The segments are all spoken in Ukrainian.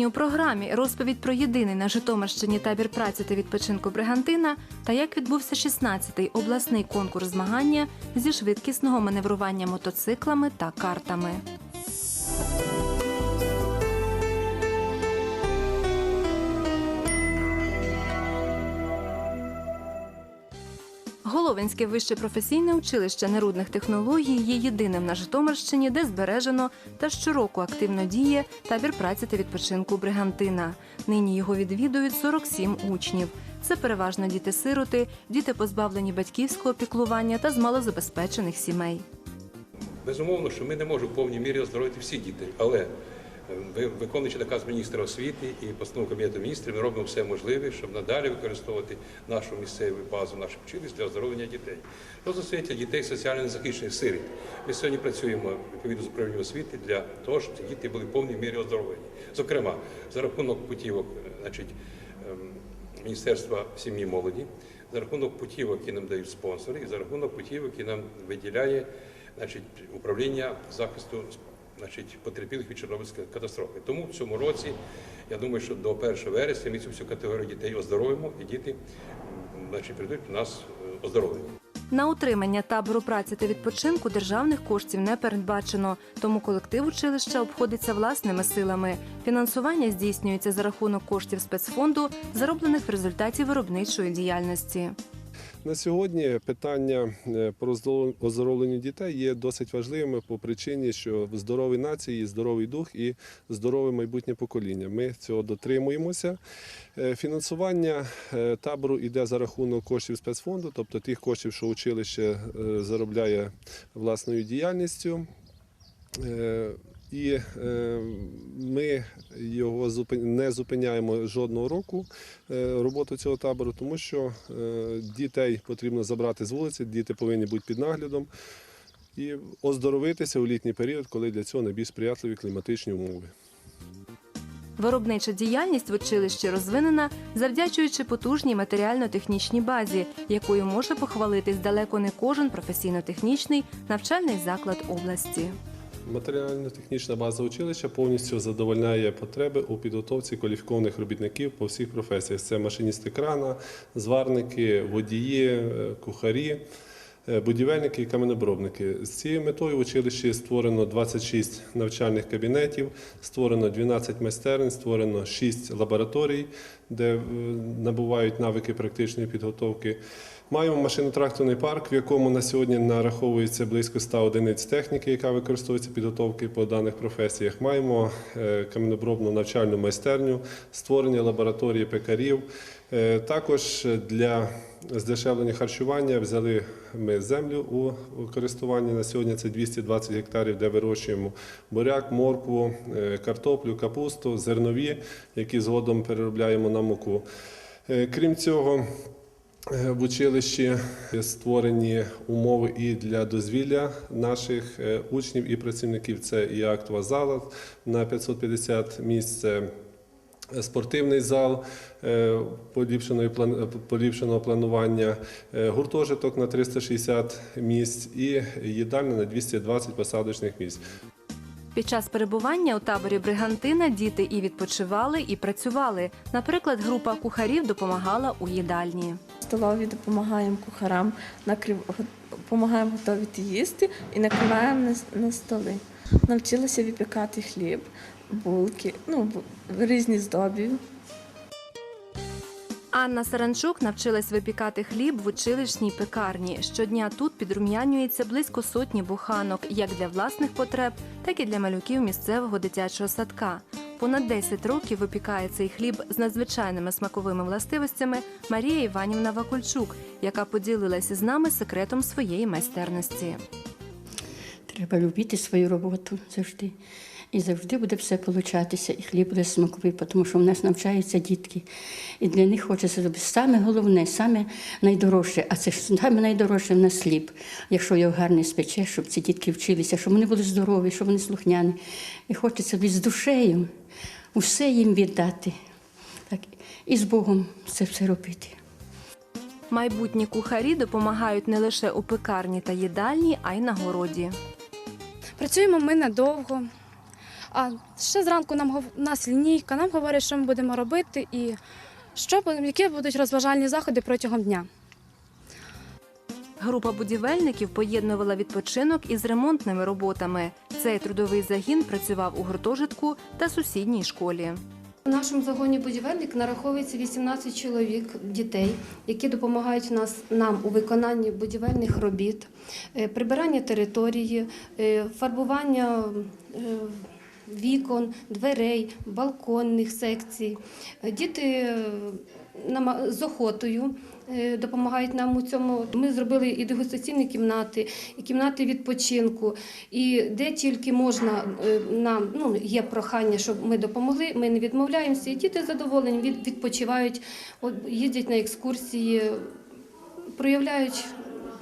сьогодні у програмі розповідь про єдиний на Житомирщині табір праці та відпочинку Бригантина та як відбувся 16-й обласний конкурс змагання зі швидкісного маневрування мотоциклами та картами. Головинське вище професійне училище нерудних технологій є єдиним на Житомирщині, де збережено та щороку активно діє табір праці та відпочинку Бригантина. Нині його відвідують 47 учнів. Це переважно діти-сироти, діти позбавлені батьківського піклування та з малозабезпечених сімей. Безумовно, що ми не можемо в повній мірі оздоровити всі діти, але виконуючи наказ міністра освіти і постанову Кабінету міністрів, ми робимо все можливе, щоб надалі використовувати нашу місцеву базу, наших училищ для оздоровлення дітей. Що стосується дітей соціально незахищених сиріт, ми сьогодні працюємо відповідно з управлінням освіти для того, щоб діти були в повній мірі оздоровлені. Зокрема, за рахунок путівок, значить, ем, Міністерства сім'ї молоді, за рахунок путівок, які нам дають спонсори, і за рахунок путівок, які нам виділяє значить, управління захисту значить, потерпілих від Чорнобильської катастрофи. Тому в цьому році, я думаю, що до 1 вересня ми цю всю категорію дітей оздоровимо, і діти значить, прийдуть до нас е, оздоровлені. На утримання табору праці та відпочинку державних коштів не передбачено, тому колектив училища обходиться власними силами. Фінансування здійснюється за рахунок коштів спецфонду, зароблених в результаті виробничої діяльності. На сьогодні питання е, про оздоровлення дітей є досить важливими по причині, що в здоровій нації здоровий дух і здорове майбутнє покоління. Ми цього дотримуємося. Е, Фінансування е, табору йде за рахунок коштів спецфонду, тобто тих коштів, що училище заробляє власною діяльністю. І е, ми його не зупиняємо жодного року е, роботу цього табору, тому що е, дітей потрібно забрати з вулиці, діти повинні бути під наглядом і оздоровитися у літній період, коли для цього найбільш сприятливі кліматичні умови. Виробнича діяльність в училищі розвинена, завдячуючи потужній матеріально-технічній базі, якою може похвалитись далеко не кожен професійно-технічний навчальний заклад області. Матеріально-технічна база училища повністю задовольняє потреби у підготовці кваліфікованих робітників по всіх професіях. Це машиністи крана, зварники, водії, е, кухарі, е, будівельники і каменобробники. З цією метою в училищі створено 26 навчальних кабінетів, створено 12 майстерень, створено 6 лабораторій, де е, набувають навики практичної підготовки. Маємо машино-тракторний парк, в якому на сьогодні нараховується близько 100 одиниць техніки, яка використовується підготовки по даних професіях. Маємо е, каменобробну навчальну майстерню, створення лабораторії пекарів. Е, Також для здешевлення харчування взяли ми землю у користування. На сьогодні це 220 гектарів, де вирощуємо буряк, моркву, е, картоплю, капусту, зернові, які згодом переробляємо на муку. Крім цього, В училищі створені умови і для дозвілля наших е, учнів і працівників. Це і актова зала на 550 місць. Спортивний зал е, поліпшеної план- поліпшеного планування, е, гуртожиток на 360 місць і їдальня на 220 посадочних місць. Під час перебування у таборі Бригантина діти і відпочивали, і працювали. Наприклад, група кухарів допомагала у їдальні. Столові допомагаємо кухарам, накрив... допомагаємо готувати їсти і накриваємо на, столи. Навчилася випікати хліб, булки, ну, різні здобі. Анна Саранчук навчилась випікати хліб в училищній пекарні. Щодня тут підрум'янюється близько сотні буханок, як для власних потреб, так і для малюків місцевого дитячого садка. Понад 10 років випікає цей хліб з надзвичайними смаковими властивостями Марія Іванівна Вакульчук, яка поділилася з нами секретом своєї майстерності. Треба любити свою роботу завжди. І завжди буде все получатися, і хліб буде смаковий, тому що в нас навчаються дітки. І для них хочеться зробити саме головне, саме найдорожче. А це ж саме найдорожче в нас хліб. Якщо його гарно спече, щоб ці дітки вчилися, щоб вони були здорові, щоб вони слухняні. І хочеться з душею усе їм віддати. Так, і з Богом це все робити. Майбутні кухарі допомагають не лише у пекарні та їдальні, а й на городі. Працюємо ми надовго. А ще зранку нам гов- нас лінійка, нам говорять, що ми будемо робити і що які будуть розважальні заходи протягом дня. Група будівельників поєднувала відпочинок із ремонтними роботами. Цей трудовий загін працював у гуртожитку та сусідній школі. У нашому загоні будівельник нараховується 18 чоловік дітей, які допомагають нас нам у виконанні будівельних робіт, е, прибирання території, е, фарбування е, вікон, дверей, балконних секцій. Діти е, з охотою е, допомагають нам у цьому. Ми зробили і дегустаційні кімнати, і кімнати відпочинку. І де тільки можна е, нам ну, є прохання, щоб ми допомогли, ми не відмовляємося. І діти задоволені, відпочивають, їздять на екскурсії, проявляють.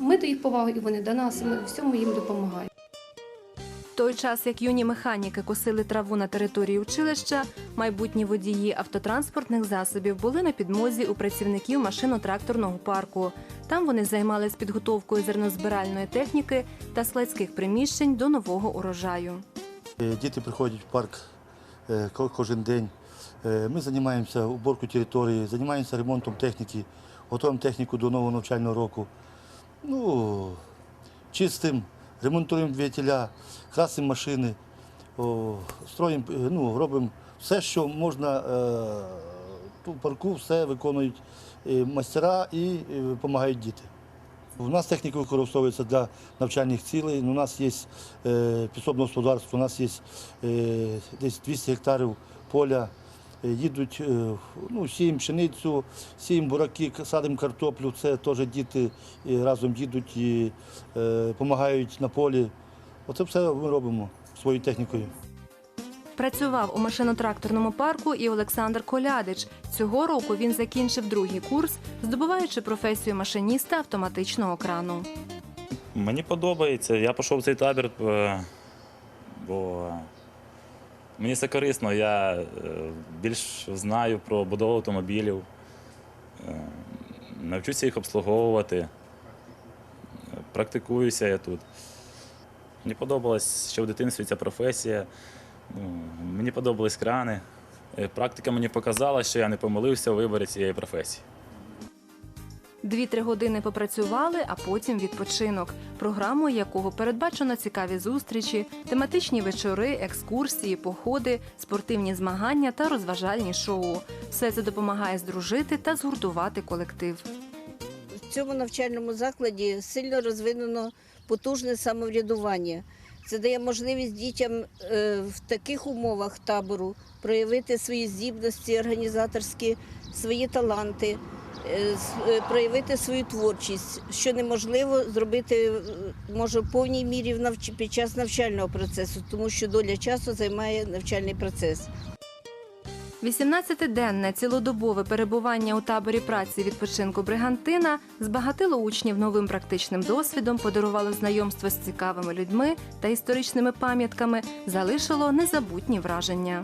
Ми до їх поваги, і вони до нас, ми всьому їм допомагаємо. Той час, як юні механіки косили траву на території училища, майбутні водії автотранспортних засобів були на підмозі у працівників машино-тракторного парку. Там вони займались підготовкою зернозбиральної техніки та складських приміщень до нового урожаю. Е, Діти приходять в парк е, кожен день. Е, Ми займаємося уборкою території, займаємося ремонтом техніки, готуємо техніку до нового навчального року. Ну, чистим, ремонтуємо двигателя, красимо машини, строїмо, е, ну, робимо все, що можна е, в парку, все виконують е, майстера і допомагають діти. У нас техніка використовується для навчальних цілей. У нас є е, підсобне господарство, у нас є е, десь 200 гектарів поля. Е, Їдуть, е, ну, сіємо пшеницю, сіємо бураки, садимо картоплю. Це теж діти е, разом їдуть і допомагають на полі. Оце все ми робимо своєю технікою. Працював у машино-тракторному парку і Олександр Колядич. Цього року він закінчив другий курс, здобуваючи професію машиніста автоматичного крану. Мені подобається. Я пішов в цей табір, е, бо мені це корисно. Я е, більш знаю про будову автомобілів, е, навчуся їх обслуговувати, е, практикуюся я тут. Мені подобалась ще в дитинстві ця професія. Ну, Мені подобались крани. Е, Практика мені показала, що я не помилився у виборі цієї професії. Дві-три години попрацювали, а потім відпочинок, програмою якого передбачено цікаві зустрічі, тематичні вечори, екскурсії, походи, спортивні змагання та розважальні шоу. Все це допомагає здружити та згуртувати колектив. В цьому навчальному закладі сильно розвинено потужне самоврядування. Це дає можливість дітям е, в таких умовах табору проявити свої здібності організаторські, свої таланти, проявити свою творчість, що неможливо зробити е, може в повній мірі під час навчального процесу, тому що доля часу займає навчальний процес. 18-денне цілодобове перебування у таборі праці відпочинку Бригантина збагатило учнів новим практичним досвідом, подарувало знайомство з цікавими людьми та історичними пам'ятками, залишило незабутні враження.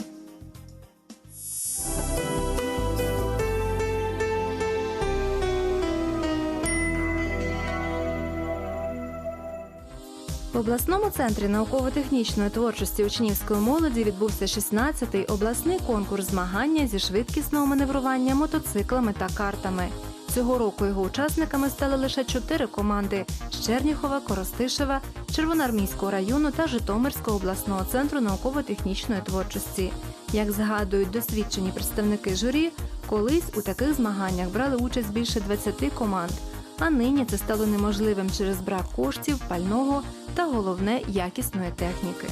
В обласному центрі науково-технічної творчості учнівської молоді відбувся 16-й обласний конкурс змагання зі швидкісного маневрування мотоциклами та картами. Цього року його учасниками стали лише чотири команди з Черніхова, Коростишева, Червоноармійського району та Житомирського обласного центру науково-технічної творчості. Як згадують досвідчені представники журі, колись у таких змаганнях брали участь більше 20 команд. А нині це стало неможливим через брак коштів, пального та головне якісної техніки.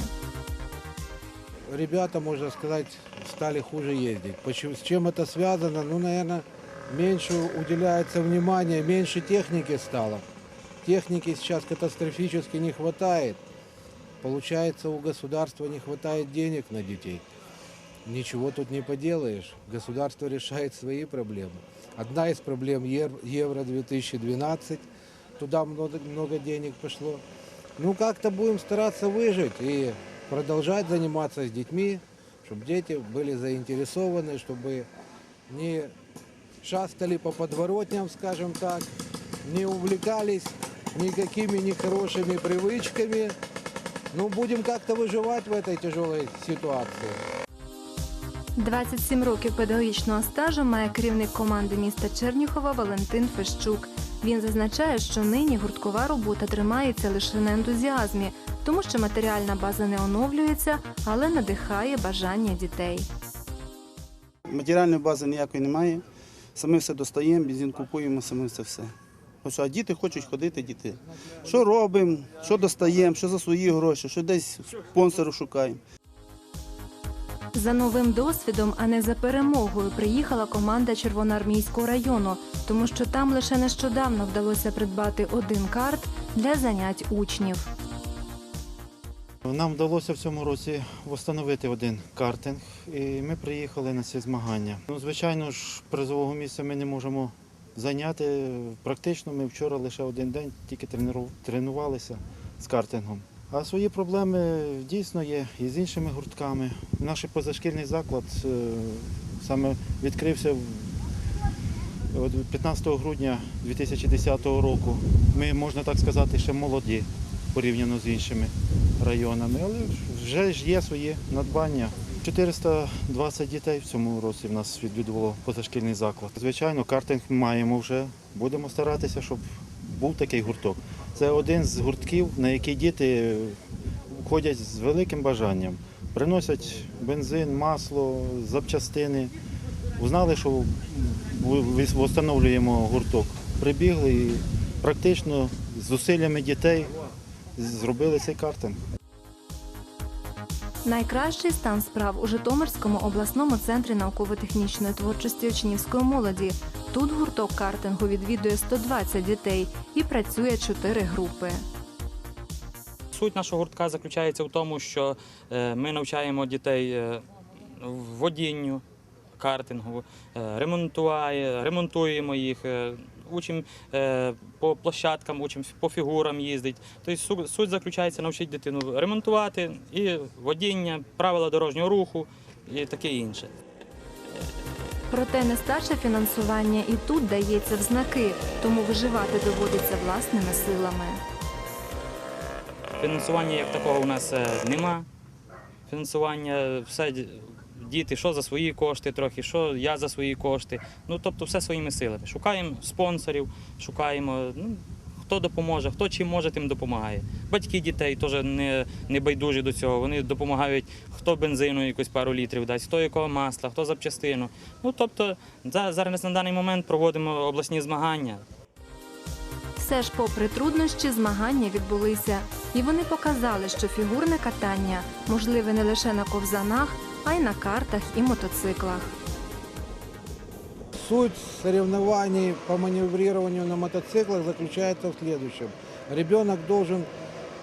ребята, можно сказать, стали хуже ездить. Почему, с чем это связано? Ну, наверное, меньше уделяется внимания, меньше техники стало. Техники сейчас катастрофически не хватает. Получается, у государства не хватает денег на детей. Ничего тут не поделаешь. Государство решает свои проблемы. Одна из проблем Ев- Евро-2012. Туда много, много денег пошло. Ну, как-то будем стараться выжить и продолжать заниматься с детьми, чтобы дети были заинтересованы, чтобы не шастали по подворотням, скажем так, не увлекались никакими нехорошими привычками, Ну, будем как-то выживать в этой тяжелой ситуации. 27 років педагогічного стажу має керівник команди міста Черніхова Валентин Фещук. Він зазначає, що нині гурткова робота тримається лише на ентузіазмі, тому що матеріальна база не оновлюється, але надихає бажання дітей. Матеріальної бази ніякої немає. Самі все достаємо, бензин купуємо, самі це все. А діти хочуть ходити, діти. Що робимо, що достаємо, що за свої гроші, що десь спонсору шукаємо. За новим досвідом, а не за перемогою, приїхала команда Червоноармійського району, тому що там лише нещодавно вдалося придбати один карт для занять учнів. Нам вдалося в цьому році встановити один картинг, і ми приїхали на ці змагання. Ну, звичайно ж, призового місця ми не можемо зайняти. Практично ми вчора лише один день тільки тренували- тренувалися з картингом. А свої проблеми дійсно є і з іншими гуртками. Наш позашкільний заклад е, саме відкрився 15 грудня 2010 року. Ми, можна так сказати, ще молоді порівняно з іншими районами, але вже ж є свої надбання. 420 дітей в цьому році в нас відвідувало позашкільний заклад. Звичайно, картинг маємо вже. Будемо старатися, щоб був такий гурток. Це один з гуртків, на який діти ходять з великим бажанням. Приносять бензин, масло, запчастини. Узнали, що встановлюємо гурток. Прибігли і практично з зусиллями дітей зробили цей картинг. Найкращий стан справ у Житомирському обласному центрі науково-технічної творчості учнівської молоді. Тут гурток картингу відвідує 120 дітей і працює 4 групи. Суть нашого гуртка заключається в тому, що е, ми навчаємо дітей е, водінню, картингу, е, ремонтує, ремонтуємо їх, учимо е, по площадкам, учимо по фігурам їздити. Тобто суть заключається навчити дитину ремонтувати і водіння, правила дорожнього руху і таке інше. Проте нестача фінансування і тут дається в знаки, тому виживати доводиться власними силами. Фінансування як такого у нас е, нема. Фінансування все діти, що за свої кошти трохи, що я за свої кошти. Ну тобто все своїми силами. Шукаємо спонсорів, шукаємо. Ну, Хто допоможе, хто чим може, тим допомагає. Батьки дітей теж не, не байдужі до цього. Вони допомагають, хто бензину якось пару літрів дасть, хто якого масла, хто запчастину. Ну тобто за- зараз на даний момент проводимо обласні змагання. Все ж, попри труднощі, змагання відбулися, і вони показали, що фігурне катання можливе не лише на ковзанах, а й на картах і мотоциклах. Суть соревнований по маневрированию на мотоциклах заключается в следующем. Ребенок должен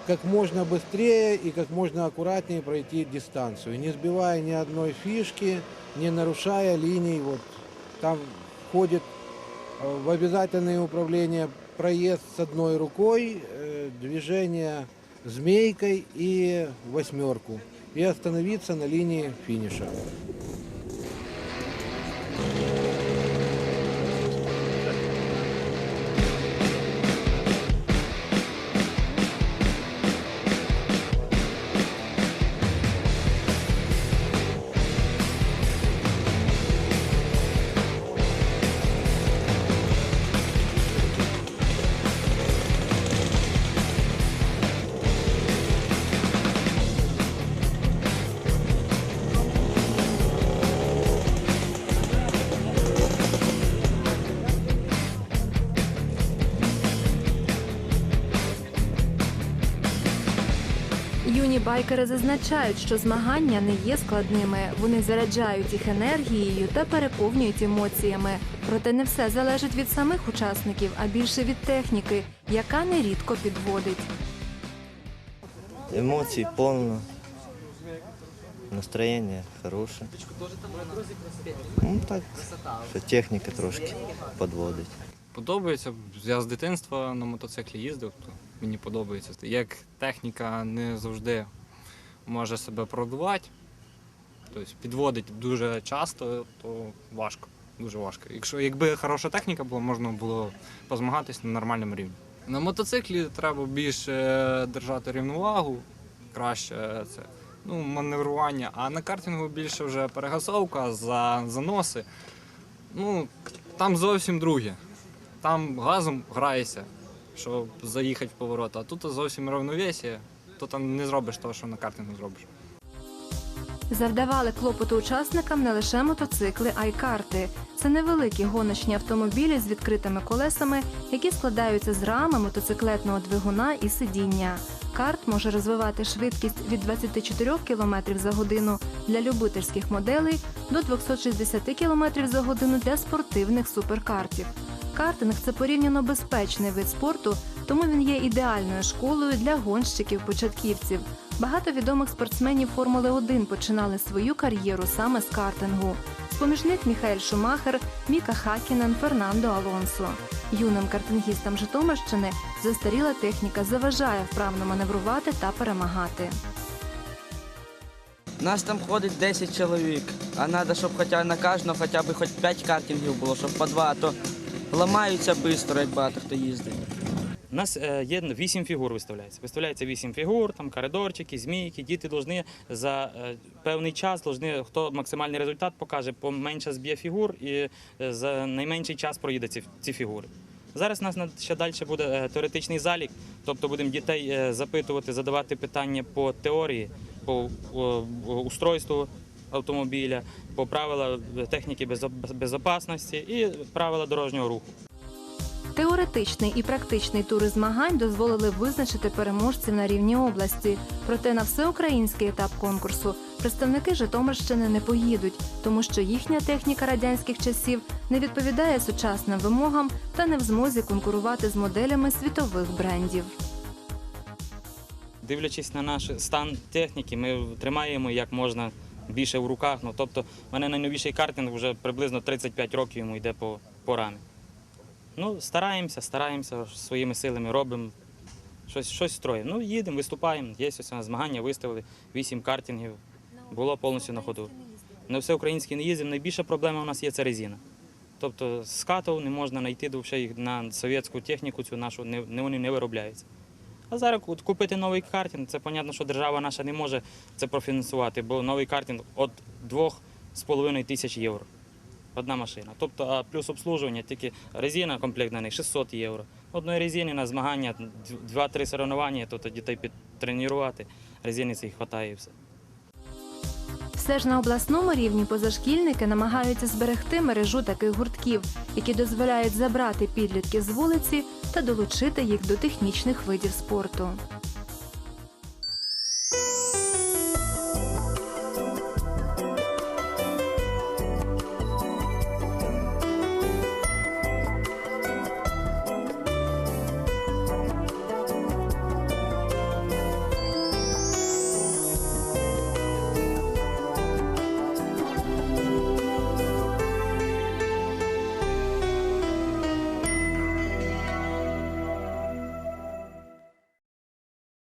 как можно быстрее и как можно аккуратнее пройти дистанцию, не сбивая ни одной фишки, не нарушая линий. Вот там входит э, в обязательное управление проезд с одной рукой, э, движение змейкой и восьмерку. И остановиться на линии финиша. Байкери зазначають, що змагання не є складними. Вони заряджають їх енергією та переповнюють емоціями. Проте не все залежить від самих учасників, а більше від техніки, яка нерідко підводить. Эмоций полно. Настроєння хороше. Ну так, що техніка трошки підводить. Подобається. Я з дитинства на мотоциклі їздив, мені подобається. Як техніка не завжди може себе продувати, тобто підводить дуже часто, то важко. Дуже важко. Якщо якби хороша техніка була, можна було позмагатись на нормальному рівні. На мотоциклі треба більше держати рівновагу, краще це ну, маневрування. А на картингу більше вже перегасовка, за, заноси. Ну, там зовсім друге. Там газом граєшся, щоб заїхати в поворот, а тут зовсім равновесія, то там не зробиш того, що на картингу зробиш. Завдавали клопоту учасникам не лише мотоцикли, а й карти. Це невеликі гоночні автомобілі з відкритими колесами, які складаються з рами, мотоциклетного двигуна і сидіння. Карт може розвивати швидкість від 24 км за годину для любительських моделей до 260 км за годину для спортивних суперкартів. Картинг це порівняно безпечний вид спорту, тому він є ідеальною школою для гонщиків-початківців. Багато відомих спортсменів Формули 1 починали свою кар'єру саме з картингу. З-поміж них Міхаель Шумахер, Міка Хакінен, Фернандо Алонсо. Юним картингістам Житомирщини застаріла техніка заважає вправно маневрувати та перемагати. Нас там ходить 10 чоловік, а треба, щоб хоча на кожного хоча б хоч 5 картингів було, щоб по два, а то ламаються швидко, як багато хто їздить. У нас е, є вісім фігур виставляється. Виставляється вісім фігур, там коридорчики, змійки. Діти повинні за е, певний час, должны, хто максимальний результат покаже, поменше зб'є фігур і е, за найменший час проїде ці, ці фігури. Зараз у нас на- ще далі буде теоретичний залік, тобто будемо дітей запитувати, задавати питання по теорії, по устройству автомобіля, по правилам техніки безопасності і правила дорожнього руху. Теоретичний і практичний тури змагань дозволили визначити переможців на рівні області. Проте на всеукраїнський етап конкурсу представники Житомирщини не поїдуть, тому що їхня техніка радянських часів не відповідає сучасним вимогам та не в змозі конкурувати з моделями світових брендів. Дивлячись на наш стан техніки, ми тримаємо як можна більше в руках. Ну, тобто, в мене найновіший картинг вже приблизно 35 років йому йде по, по рамі. Ну, стараємося, стараємося своїми силами робимо. Щось, щось строїмо. Ну, їдемо, виступаємо. Є ось на змагання, виставили 8 картингів. Було повністю на ходу. На все українське не їздимо. Найбільша проблема у нас є це резина. Тобто з не можна знайти на совєтську техніку, цю нашу не- вони не виробляються. А зараз от купити новий картинг, це зрозуміло, що держава наша не може це профінансувати, бо новий картинг від 2,5 тисяч євро. Одна машина. Тобто, а плюс обслужування, тільки резина комплект на них 600 євро. Одної резини на змагання 2-3 соревнування, тобто дітей підтренувати. Резини цих вистачає і все. Все ж на обласному рівні позашкільники намагаються зберегти мережу таких гуртків, які дозволяють забрати підлітки з вулиці та долучити їх до технічних видів спорту.